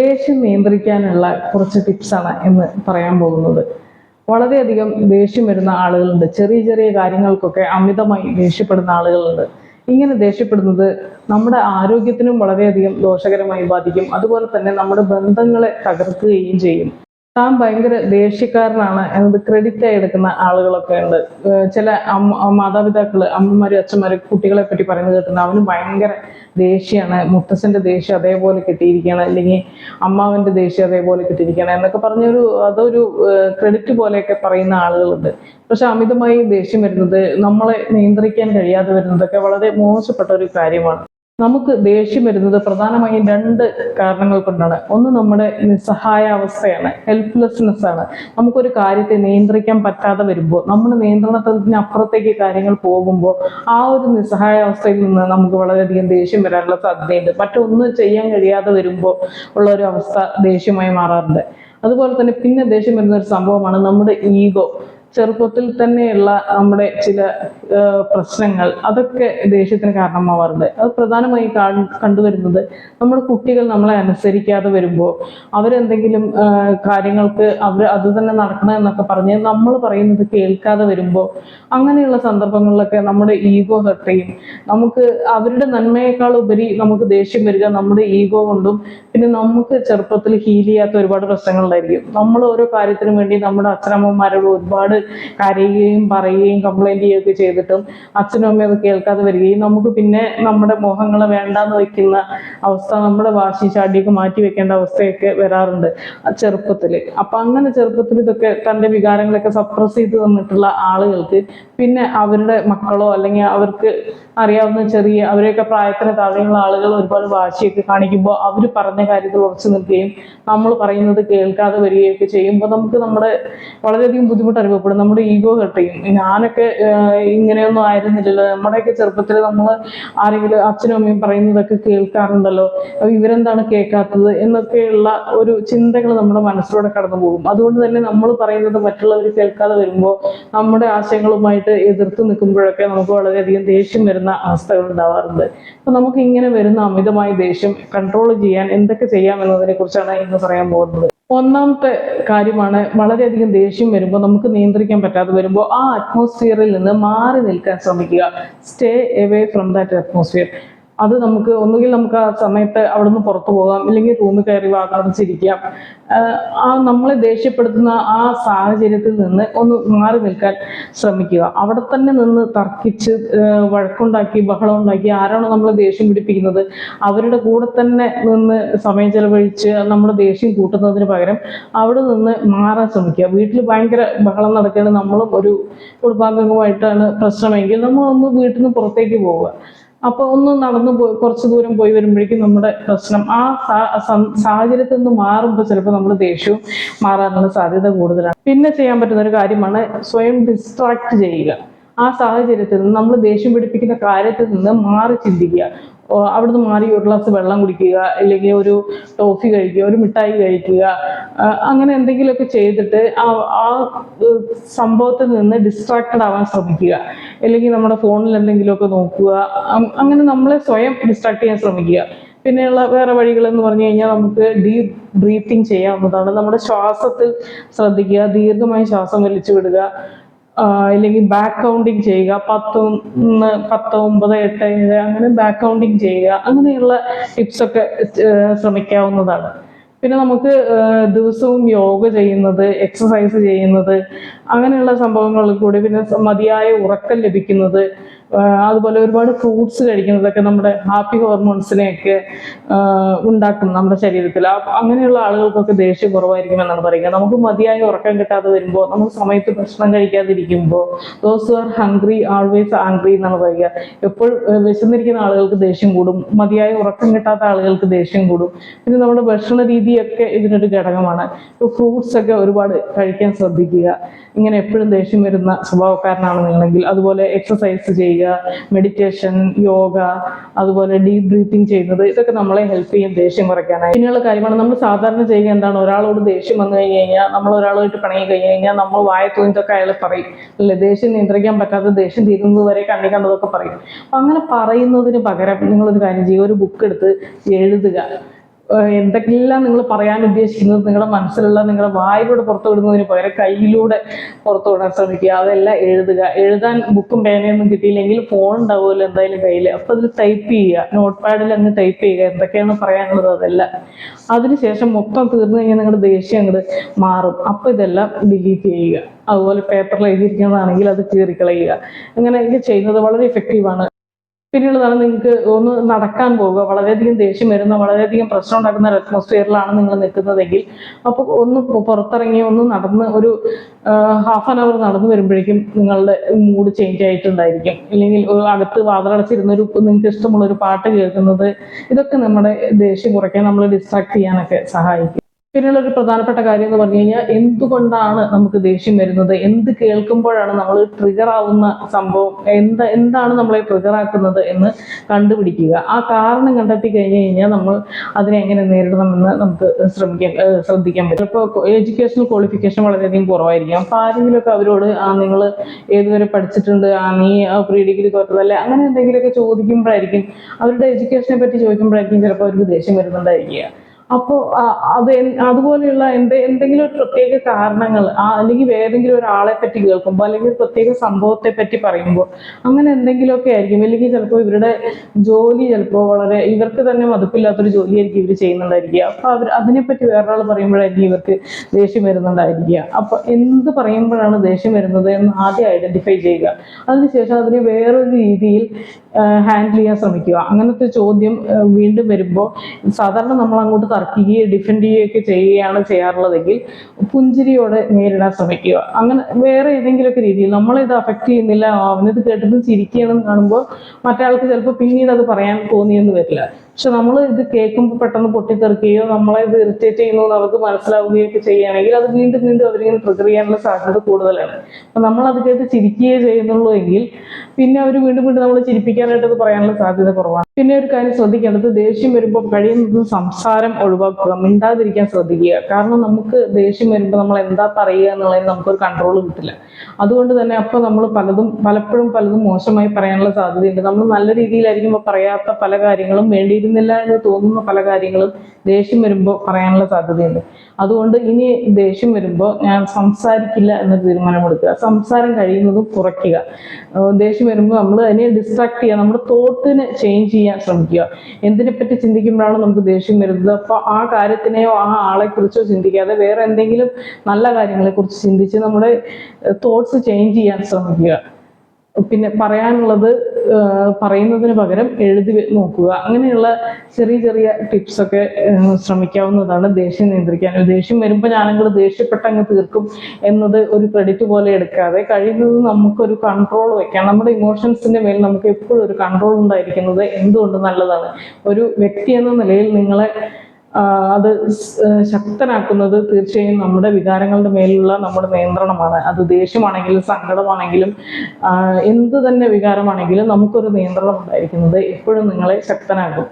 ദേഷ്യം നിയന്ത്രിക്കാനുള്ള കുറച്ച് ടിപ്സാണ് എന്ന് പറയാൻ പോകുന്നത്. വളരെയധികം ദേഷ്യം വരുന്ന ആളുകളുണ്ട്. ചെറിയ ചെറിയ കാര്യങ്ങൾക്കൊക്കെ അമിതമായി ദേഷ്യപ്പെടുന്ന ആളുകളുണ്ട്. ഇങ്ങനെ ദേഷ്യപ്പെടുന്നത് നമ്മുടെ ആരോഗ്യത്തിനും വളരെയധികം ദോഷകരമായി ബാധിക്കും. അതുപോലെ തന്നെ നമ്മുടെ ബന്ധങ്ങളെ തകർക്കുകയും ചെയ്യും. താൻ ഭയങ്കര ദേഷ്യക്കാരനാണ് എന്നത് ക്രെഡിറ്റ് ആയി എടുക്കുന്ന ആളുകളൊക്കെ ഉണ്ട്. ചില മാതാപിതാക്കൾ അമ്മമാരും അച്ഛന്മാരും കുട്ടികളെ പറ്റി പറയുന്നത് കേട്ടുണ്ട് അവന് ഭയങ്കര ദേഷ്യമാണ്. മുത്തച്ഛന്റെ ദേഷ്യം അതേപോലെ കിട്ടിയിരിക്കുകയാണ്. അല്ലെങ്കിൽ അമ്മാവന്റെ ദേഷ്യം അതേപോലെ കിട്ടിയിരിക്കുകയാണ് എന്നൊക്കെ പറഞ്ഞൊരു അതൊരു ക്രെഡിറ്റ് പോലെയൊക്കെ പറയുന്ന ആളുകളുണ്ട്. പക്ഷെ അമിതമായി ദേഷ്യം വരുന്നത് നമ്മളെ നിയന്ത്രിക്കാൻ കഴിയാതെ വരുന്നതൊക്കെ വളരെ മോശപ്പെട്ട ഒരു കാര്യമാണ്. നമുക്ക് ദേഷ്യം വരുന്നത് പ്രധാനമായും രണ്ട് കാരണങ്ങൾ കൊണ്ടാണ്. ഒന്ന് നമ്മുടെ നിസ്സഹായ അവസ്ഥയാണ് ഹെൽപ്ലെസ്നെസ് ആണ്. നമുക്കൊരു കാര്യത്തെ നിയന്ത്രിക്കാൻ പറ്റാതെ വരുമ്പോൾ നമ്മുടെ നിയന്ത്രണത്തിന് അപ്പുറത്തേക്ക് കാര്യങ്ങൾ പോകുമ്പോൾ ആ ഒരു നിസ്സഹായ അവസ്ഥയിൽ നിന്ന് നമുക്ക് വളരെയധികം ദേഷ്യം വരാനുള്ള സാധ്യതയുണ്ട്. മറ്റൊന്നും ചെയ്യാൻ കഴിയാതെ വരുമ്പോൾ ഉള്ള ഒരു അവസ്ഥ ദേഷ്യമായി മാറാറുണ്ട്. അതുപോലെ തന്നെ പിന്നെ ദേഷ്യം വരുന്ന ഒരു സംഭവമാണ് നമ്മുടെ ഈഗോ. ചെറുപ്പത്തിൽ തന്നെയുള്ള നമ്മുടെ ചില പ്രശ്നങ്ങൾ അതൊക്കെ ദേഷ്യത്തിന് കാരണമാവാറുണ്ട്. അത് പ്രധാനമായി കണ്ടുവരുന്നത് നമ്മുടെ കുട്ടികൾ നമ്മളെ അനുസരിക്കാതെ വരുമ്പോൾ അവരെന്തെങ്കിലും കാര്യങ്ങൾക്ക് അവർ അത് തന്നെ നടക്കണം എന്നൊക്കെ പറഞ്ഞ് നമ്മൾ പറയുന്നത് കേൾക്കാതെ വരുമ്പോൾ അങ്ങനെയുള്ള സന്ദർഭങ്ങളിലൊക്കെ നമ്മുടെ ഈഗോ ഹർട്ട് ചെയ്യും. നമുക്ക് അവരുടെ നന്മയേക്കാൾ ഉപരി നമുക്ക് ദേഷ്യം വരിക നമ്മുടെ ഈഗോ കൊണ്ടും പിന്നെ നമുക്ക് ചെറുപ്പത്തിൽ ഹീൽ ചെയ്യാത്ത ഒരുപാട് പ്രശ്നങ്ങളുണ്ടായിരിക്കും. നമ്മൾ ഓരോ കാര്യത്തിനും വേണ്ടി നമ്മുടെ അച്ഛനമ്മമാരോട് ഒരുപാട് കരയുകയും പറയുകയും കംപ്ലൈന്റ് ചെയ്യുകയൊക്കെ ചെയ്തിട്ടും അച്ഛനും അമ്മയും അത് കേൾക്കാതെ വരികയും നമുക്ക് പിന്നെ നമ്മുടെ മോഹങ്ങളെ വേണ്ടാന്ന് വെക്കുന്ന അവസ്ഥ നമ്മുടെ വാശി ചാടിയൊക്കെ മാറ്റി വെക്കേണ്ട അവസ്ഥയൊക്കെ വരാറുണ്ട് ചെറുപ്പത്തിൽ അപ്പൊ അങ്ങനെ ചെറുപ്പത്തിൽ ഇതൊക്കെ തന്റെ വികാരങ്ങളൊക്കെ സപ്രസ് ചെയ്ത് തന്നിട്ടുള്ള ആളുകൾക്ക് പിന്നെ അവരുടെ മക്കളോ അല്ലെങ്കിൽ അവർക്ക് അറിയാവുന്ന ചെറിയ അവരെയൊക്കെ പ്രായത്തിന് താഴെയുള്ള ആളുകൾ ഒരുപാട് വാശിയൊക്കെ കാണിക്കുമ്പോൾ അവർ പറഞ്ഞ കാര്യത്തിൽ ഉറച്ചു നിൽക്കുകയും നമ്മൾ പറയുന്നത് കേൾക്കാതെ വരികയൊക്കെ ചെയ്യുമ്പോൾ നമുക്ക് നമ്മുടെ വളരെയധികം ബുദ്ധിമുട്ട് അനുഭവപ്പെടും. നമ്മുടെ ഈഗോ ഹെർട്ട് ചെയ്യും. ഞാനൊക്കെ ഇങ്ങനെയൊന്നും ആയിരുന്നില്ലല്ലോ. നമ്മുടെയൊക്കെ ചെറുപ്പത്തിൽ നമ്മൾ ആരെങ്കിലും അച്ഛനും അമ്മയും പറയുന്നതൊക്കെ കേൾക്കാറുണ്ടല്ലോ. ഇവരെന്താണ് കേൾക്കാത്തത് എന്നൊക്കെയുള്ള ഒരു ചിന്തകൾ നമ്മുടെ മനസ്സിലൂടെ കടന്നു പോകും. അതുകൊണ്ട് തന്നെ നമ്മൾ പറയുന്നത് മറ്റുള്ളവർ കേൾക്കാതെ വരുമ്പോൾ നമ്മുടെ ആശയങ്ങളുമായിട്ട് എതിർത്ത് നിൽക്കുമ്പോഴൊക്കെ നമുക്ക് വളരെയധികം ദേഷ്യം വരുന്ന അവസ്ഥകൾ ഉണ്ടാവാറുണ്ട്. അപ്പൊ നമുക്ക് ഇങ്ങനെ വരുന്ന അമിതമായ ദേഷ്യം കൺട്രോൾ ചെയ്യാൻ എന്തൊക്കെ ചെയ്യാം എന്നതിനെ കുറിച്ചാണ് ഇന്ന് പറയാൻ പോകുന്നത്. ഒന്നാമത്തെ കാര്യമാണ് വളരെയധികം ദേഷ്യം വരുമ്പോൾ നമുക്ക് നിയന്ത്രിക്കാൻ പറ്റാതെ വരുമ്പോൾ ആ അറ്റ്മോസ്ഫിയറിൽ നിന്ന് മാറി നിൽക്കാൻ ശ്രമിക്കുക. Stay away from that atmosphere അത് നമുക്ക് ഒന്നുകിൽ നമുക്ക് ആ സമയത്ത് അവിടുന്ന് പുറത്തു പോകാം ഇല്ലെങ്കിൽ റൂമിൽ കയറി വാങ്ങാടിച്ചിരിക്കാം ആ നമ്മളെ ദേഷ്യപ്പെടുത്തുന്ന ആ സാഹചര്യത്തിൽ നിന്ന് ഒന്ന് മാറി നിൽക്കാൻ ശ്രമിക്കുക. അവിടെ തന്നെ നിന്ന് തർക്കിച്ച് വഴക്കുണ്ടാക്കി ബഹളം ഉണ്ടാക്കി ആരാണോ നമ്മളെ ദേഷ്യം പിടിപ്പിക്കുന്നത് അവരുടെ കൂടെ തന്നെ നിന്ന് സമയം ചെലവഴിച്ച് നമ്മുടെ ദേഷ്യം കൂട്ടുന്നതിന് പകരം അവിടെ നിന്ന് മാറാൻ ശ്രമിക്കുക. വീട്ടിൽ ഭയങ്കര ബഹളം നടക്കുകയാണ് നമ്മളും ഒരു കുടുംബാംഗങ്ങളുമായിട്ടാണ് പ്രശ്നമെങ്കിൽ നമ്മളൊന്ന് വീട്ടിൽ നിന്ന് പുറത്തേക്ക് പോവുക. അപ്പൊ ഒന്ന് നടന്നു പോയി കുറച്ച് ദൂരം പോയി വരുമ്പോഴേക്കും നമ്മുടെ പ്രശ്നം. ആ സാഹചര്യത്തിൽ നിന്ന് മാറുമ്പോൾ ചിലപ്പോൾ നമ്മൾ ദേഷ്യവും മാറാനുള്ള സാധ്യത കൂടുതലാണ്. പിന്നെ ചെയ്യാൻ പറ്റുന്ന ഒരു കാര്യമാണ് സ്വയം ഡിസ്ട്രാക്ട് ചെയ്യുക. ആ സാഹചര്യത്തിൽ നിന്ന് നമ്മൾ ദേഷ്യം പിടിപ്പിക്കുന്ന കാര്യത്തിൽ നിന്ന് മാറി ചിന്തിക്കുക. അവിടുന്ന് മാറി ഒരു ഗ്ലാസ് വെള്ളം കുടിക്കുക അല്ലെങ്കിൽ ഒരു ടോഫി കഴിക്കുക ഒരു മിഠായി കഴിക്കുക അങ്ങനെ എന്തെങ്കിലുമൊക്കെ ചെയ്തിട്ട് ആ ആ സംഭവത്തിൽ നിന്ന് ഡിസ്ട്രാക്റ്റഡ് ആവാൻ ശ്രമിക്കുക. അല്ലെങ്കിൽ നമ്മുടെ ഫോണിൽ എന്തെങ്കിലുമൊക്കെ നോക്കുക. അങ്ങനെ നമ്മളെ സ്വയം ഡിസ്ട്രാക്ട് ചെയ്യാൻ ശ്രമിക്കുക. പിന്നെയുള്ള വേറെ വഴികൾ എന്ന് പറഞ്ഞു കഴിഞ്ഞാൽ നമുക്ക് ഡീപ് ബ്രീത്തിങ് ചെയ്യാവുന്നതാണ്. നമ്മുടെ ശ്വാസത്തിൽ ശ്രദ്ധിക്കുക ദീർഘമായി ശ്വാസം വലിച്ചു വിടുക. അല്ലെങ്കിൽ ബാക്ക് കൗണ്ടിങ് ചെയ്യുക. പത്ത് പത്ത് ഒമ്പത് എട്ട് ഏഴ് അങ്ങനെ ബാക്ക് കൗണ്ടിങ് ചെയ്യുക. അങ്ങനെയുള്ള ടിപ്സൊക്കെ ശ്രമിക്കാവുന്നതാണ്. പിന്നെ നമുക്ക് ദിവസവും യോഗ ചെയ്യുന്നത് എക്സസൈസ് ചെയ്യുന്നത് അങ്ങനെയുള്ള സംഭവങ്ങളിൽ കൂടി പിന്നെ മതിയായ ഉറക്കം ലഭിക്കുന്നത് അതുപോലെ ഒരുപാട് ഫ്രൂട്ട്സ് കഴിക്കുന്നതൊക്കെ നമ്മുടെ ഹാപ്പി ഹോർമോൺസിനെയൊക്കെ ഉണ്ടാക്കും നമ്മുടെ ശരീരത്തിൽ. അങ്ങനെയുള്ള ആളുകൾക്കൊക്കെ ദേഷ്യം കുറവായിരിക്കും എന്നാണ് പറയുക നമുക്ക് മതിയായ ഉറക്കം കിട്ടാതെ വരുമ്പോൾ നമുക്ക് സമയത്ത് ഭക്ഷണം കഴിക്കാതിരിക്കുമ്പോൾ those are hungry always angry എന്നാണ് പറയുക. എപ്പോഴും വിശന്നിരിക്കുന്ന ആളുകൾക്ക് ദേഷ്യം കൂടും മതിയായ ഉറക്കം കിട്ടാത്ത ആളുകൾക്ക് ദേഷ്യം കൂടും. പിന്നെ നമ്മുടെ ഭക്ഷണ രീതിയൊക്കെ ഇതിനൊരു ഘടകമാണ്. ഇപ്പോൾ ഫ്രൂട്ട്സ് ഒക്കെ ഒരുപാട് കഴിക്കാൻ ശ്രദ്ധിക്കുക. ഇങ്ങനെ എപ്പോഴും ദേഷ്യം വരുന്ന സ്വഭാവക്കാരനാണ് നിങ്ങളെങ്കിൽ അതുപോലെ എക്സസൈസ് ചെയ്യുക മെഡിറ്റേഷൻ യോഗ അതുപോലെ ഡീപ് ബ്രീത്തിങ് ചെയ്യുന്നത് ഇതൊക്കെ നമ്മളെ ഹെൽപ്പ് ചെയ്യും ദേഷ്യം കുറയ്ക്കാനായി. പിന്നെയുള്ള കാര്യമാണ് നമ്മൾ സാധാരണ ചെയ്യുക. എന്താണ്? ഒരാളോട് ദേഷ്യം വന്നു കഴിഞ്ഞ് കഴിഞ്ഞാൽ നമ്മൾ ഒരാളുമായിട്ട് പിണങ്ങി കഴിഞ്ഞ് കഴിഞ്ഞാൽ നമ്മൾ വായ തോന്നിട്ടൊക്കെ അയാൾ പറയും. അല്ലെ? ദേഷ്യം നിയന്ത്രിക്കാൻ പറ്റാത്ത ദേഷ്യം തീരുന്നത് വരെ കണ്ണി കണ്ടതൊക്കെ പറയും. അപ്പൊ അങ്ങനെ പറയുന്നതിന് പകരം നിങ്ങളൊരു കാര്യം ചെയ്യുക. ഒരു ബുക്ക് എടുത്ത് എഴുതുക. എന്തെല്ലാം നിങ്ങൾ പറയാൻ ഉദ്ദേശിക്കുന്നത് നിങ്ങളുടെ മനസ്സിലുള്ള നിങ്ങളുടെ വായിലൂടെ പുറത്തു വിടുന്നതിന് പകരം കയ്യിലൂടെ പുറത്തു വിടാൻ ശ്രമിക്കുക. അതെല്ലാം എഴുതുക. എഴുതാൻ ബുക്കും പേനയൊന്നും കിട്ടിയില്ലെങ്കിൽ ഫോൺ ഉണ്ടാവുമല്ലോ എന്തായാലും കയ്യിൽ അപ്പൊ അതിൽ ടൈപ്പ് ചെയ്യുക. നോട്ട് പാഡിൽ അങ്ങ് ടൈപ്പ് ചെയ്യുക. എന്തൊക്കെയാണ് പറയാനുള്ളത് അതെല്ലാം. അതിനുശേഷം മൊത്തം തീർന്നു കഴിഞ്ഞാൽ നിങ്ങളുടെ ദേഷ്യം അങ്ങോട്ട് മാറും. അപ്പൊ ഇതെല്ലാം ഡിലീറ്റ് ചെയ്യുക. അതുപോലെ പേപ്പറിൽ എഴുതിയിരിക്കുന്നതാണെങ്കിൽ അത് കീറിക്കളയുക. അങ്ങനെയൊക്കെ ചെയ്യുന്നത് വളരെ ഇഫക്റ്റീവാണ് പിന്നെയുള്ളതാണ് നിങ്ങൾക്ക് ഒന്ന് നടക്കാൻ പോവുക വളരെയധികം ദേഷ്യം വരുന്ന വളരെയധികം പ്രശ്നം ഉണ്ടാക്കുന്ന ഒരു അറ്റ്മോസ്ഫിയറിലാണ് നിങ്ങൾ നിൽക്കുന്നതെങ്കിൽ അപ്പോൾ ഒന്ന് പുറത്തിറങ്ങി ഒന്ന് നടന്ന് ഒരു ഹാഫ് ആൻ അവർ നടന്നു വരുമ്പോഴേക്കും നിങ്ങളുടെ മൂഡ് ചേഞ്ച് ആയിട്ടുണ്ടായിരിക്കും. ഇല്ലെങ്കിൽ അകത്ത് വാതിലടച്ചിരുന്ന ഒരു നിങ്ങൾക്ക് ഇഷ്ടമുള്ള ഒരു പാട്ട് കേൾക്കുന്നത് ഇതൊക്കെ നമ്മുടെ ദേഷ്യം കുറയ്ക്കാൻ നമ്മൾ ഡിസ്ട്രാക്ട് ചെയ്യാനൊക്കെ സഹായിക്കും. പിന്നെയുള്ള ഒരു പ്രധാനപ്പെട്ട കാര്യം എന്ന് പറഞ്ഞു കഴിഞ്ഞാൽ എന്തുകൊണ്ടാണ് നമുക്ക് ദേഷ്യം വരുന്നത്? എന്ത് കേൾക്കുമ്പോഴാണ് നമ്മൾ ട്രിഗർ ആവുന്ന സംഭവം? എന്താ എന്താണ് നമ്മളെ ട്രിഗർ ആക്കുന്നത് എന്ന് കണ്ടുപിടിക്കുക. ആ കാരണം കണ്ടെത്തി കഴിഞ്ഞു കഴിഞ്ഞാൽ നമ്മൾ അതിനെ എങ്ങനെ നേരിടണമെന്ന് നമുക്ക് ശ്രമിക്കാൻ ശ്രദ്ധിക്കാൻ പറ്റും. ഇപ്പോൾ എഡ്യൂക്കേഷണൽ ക്വാളിഫിക്കേഷൻ വളരെയധികം കുറവായിരിക്കും. അപ്പോൾ ആരെങ്കിലുമൊക്കെ അവരോട് ആ നിങ്ങൾ ഏതുവരെ പഠിച്ചിട്ടുണ്ട്? ആ നീ പ്രീ ഡിഗ്രി കുറച്ചതല്ലേ അങ്ങനെ എന്തെങ്കിലുമൊക്കെ ചോദിക്കുമ്പോഴായിരിക്കും അവരുടെ എഡ്യൂക്കേഷനെ പറ്റി ചോദിക്കുമ്പോഴായിരിക്കും ചിലപ്പോൾ അവർക്ക് ദേഷ്യം വരുന്നുണ്ടായിരിക്കുക. അപ്പോൾ അത് അതുപോലെയുള്ള എന്ത് എന്തെങ്കിലും ഒരു പ്രത്യേക കാരണങ്ങൾ അല്ലെങ്കിൽ ഏതെങ്കിലും ഒരാളെ പറ്റി കേൾക്കുമ്പോൾ അല്ലെങ്കിൽ പ്രത്യേക സംഭവത്തെ പറ്റി പറയുമ്പോൾ അങ്ങനെ എന്തെങ്കിലുമൊക്കെ ആയിരിക്കും. അല്ലെങ്കിൽ ചിലപ്പോൾ ഇവരുടെ ജോലി ചിലപ്പോൾ വളരെ ഇവർക്ക് തന്നെ മതിപ്പില്ലാത്തൊരു ജോലിയായിരിക്കും ഇവർ ചെയ്യുന്നുണ്ടായിരിക്കുക. അപ്പോൾ അവർ അതിനെപ്പറ്റി വേറൊരാൾ പറയുമ്പോഴായിരിക്കും ഇവർക്ക് ദേഷ്യം വരുന്നുണ്ടായിരിക്കുക. അപ്പോൾ എന്ത് പറയുമ്പോഴാണ് ദേഷ്യം വരുന്നത് എന്ന് ആദ്യം ഐഡന്റിഫൈ ചെയ്യുക. അതിനുശേഷം അതിനെ വേറൊരു രീതിയിൽ ഹാൻഡിൽ ചെയ്യാൻ ശ്രമിക്കുക. അങ്ങനത്തെ ചോദ്യം വീണ്ടും വരുമ്പോൾ സാധാരണ നമ്മൾ അങ്ങോട്ട് തർക്കിക്കുകയോ ഡിഫെൻഡ് ചെയ്യുകയൊക്കെ ചെയ്യുകയാണ് ചെയ്യാറുള്ളതെങ്കിൽ പുഞ്ചിരിയോടെ നേരിടാൻ ശ്രമിക്കുക. അങ്ങനെ വേറെ ഏതെങ്കിലുമൊക്കെ രീതിയിൽ നമ്മളിത് അഫക്റ്റ് ചെയ്യുന്നില്ല. അവനത് കേട്ടിട്ട് ചിരിക്കുകയാണെന്ന് കാണുമ്പോൾ മറ്റേ ചിലപ്പോൾ പിന്നീട് അത് പറയാൻ തോന്നിയെന്ന് വരില്ല. പക്ഷെ നമ്മൾ ഇത് കേൾക്കുമ്പോൾ പെട്ടെന്ന് പൊട്ടിത്തെറിക്കുകയോ നമ്മളെ ഇത് ഇറിറ്റേറ്റ് ചെയ്യുന്നു എന്ന് അവർക്ക് മനസ്സിലാവുകയോ ഒക്കെ ചെയ്യുകയാണെങ്കിൽ അത് വീണ്ടും വീണ്ടും അവരിങ്ങനെ ട്രിഗർ ചെയ്യാനുള്ള സാധ്യത കൂടുതലാണ്. അപ്പൊ നമ്മൾ അത് കേട്ട് ചിരിക്കുകയേ ചെയ്യുന്നുള്ളൂ എങ്കിൽ പിന്നെ അവർ വീണ്ടും വീണ്ടും നമ്മൾ ചിരിപ്പിക്കാനായിട്ട് അത് പറയാനുള്ള സാധ്യത കുറവാണ്. പിന്നെ ഒരു കാര്യം ശ്രദ്ധിക്കേണ്ടത് ദേഷ്യം വരുമ്പോൾ കഴിയുന്നതും സംസാരം ഒഴിവാക്കുക മിണ്ടാതിരിക്കാൻ ശ്രദ്ധിക്കുക. കാരണം നമുക്ക് ദേഷ്യം വരുമ്പോൾ നമ്മൾ എന്താ പറയുക എന്നുള്ളതിന് നമുക്കൊരു കൺട്രോൾ കിട്ടില്ല. അതുകൊണ്ട് തന്നെ അപ്പോൾ നമ്മൾ പലതും പലപ്പോഴും പലതും മോശമായി പറയാനുള്ള സാധ്യതയുണ്ട്. നമ്മൾ നല്ല രീതിയിലായിരിക്കുമ്പോൾ പറയാത്ത പല കാര്യങ്ങളും വേണ്ടിയിരുന്നില്ല എന്ന് തോന്നുന്ന പല കാര്യങ്ങളും ദേഷ്യം വരുമ്പോൾ പറയാനുള്ള സാധ്യതയുണ്ട്. അതുകൊണ്ട് ഇനി ദേഷ്യം വരുമ്പോൾ ഞാൻ സംസാരിക്കില്ല എന്ന് തീരുമാനമെടുക്കുക സംസാരം കഴിയുന്നതും കുറയ്ക്കുക. ദേഷ്യം വരുമ്പോൾ നമ്മൾ അതിനെ ഡിസ്ട്രാക്ട് ചെയ്യുക. നമ്മുടെ തോട്ടിനെ ചേഞ്ച് ചെയ്യാൻ ശ്രമിക്കുക. എന്തിനെപ്പറ്റി ചിന്തിക്കുമ്പോഴാണ് നമുക്ക് ദേഷ്യം വരുന്നത്? അപ്പോൾ ആ കാര്യത്തിനെയോ ആ ആളെക്കുറിച്ചോ ചിന്തിക്കാതെ വേറെ എന്തെങ്കിലും നല്ല കാര്യങ്ങളെക്കുറിച്ച് ചിന്തിച്ച് നമ്മുടെ തോട്ട്സ് ചേഞ്ച് ചെയ്യാൻ ശ്രമിക്കുക. പിന്നെ പറയാനുള്ളത് പറയുന്നതിന് പകരം എഴുതി നോക്കുക. അങ്ങനെയുള്ള ചെറിയ ചെറിയ ടിപ്സ് ഒക്കെ ശ്രമിക്കാവുന്നതാണ് ദേഷ്യം നിയന്ത്രിക്കാൻ. ദേഷ്യം വരുമ്പോൾ ഞാനങ്ങൾ ദേഷ്യപ്പെട്ട് അങ്ങ് തീർക്കും എന്നത് ഒരു ക്രെഡിറ്റ് പോലെ എടുക്കാതെ കഴിയുന്നത് നമുക്കൊരു കൺട്രോൾ വെക്കാം. നമ്മുടെ ഇമോഷൻസിന്റെ മേൽ നമുക്ക് എപ്പോഴും ഒരു കൺട്രോൾ ഉണ്ടായിരിക്കുന്നത് എന്തുകൊണ്ട് നല്ലതാണ്? ഒരു വ്യക്തി എന്ന നിലയിൽ നിങ്ങളെ അത് ശക്തനാക്കുന്നത് തീർച്ചയായും നമ്മുടെ വികാരങ്ങളുടെ മേലുള്ള നമ്മുടെ നിയന്ത്രണമാണ്. അത് ദേഷ്യമാണെങ്കിലും സങ്കടമാണെങ്കിലും എന്ത് തന്നെ വികാരമാണെങ്കിലും നമുക്കൊരു നിയന്ത്രണം ഉണ്ടായിരിക്കുന്നത് എപ്പോഴും നിങ്ങളെ ശക്തനാക്കും.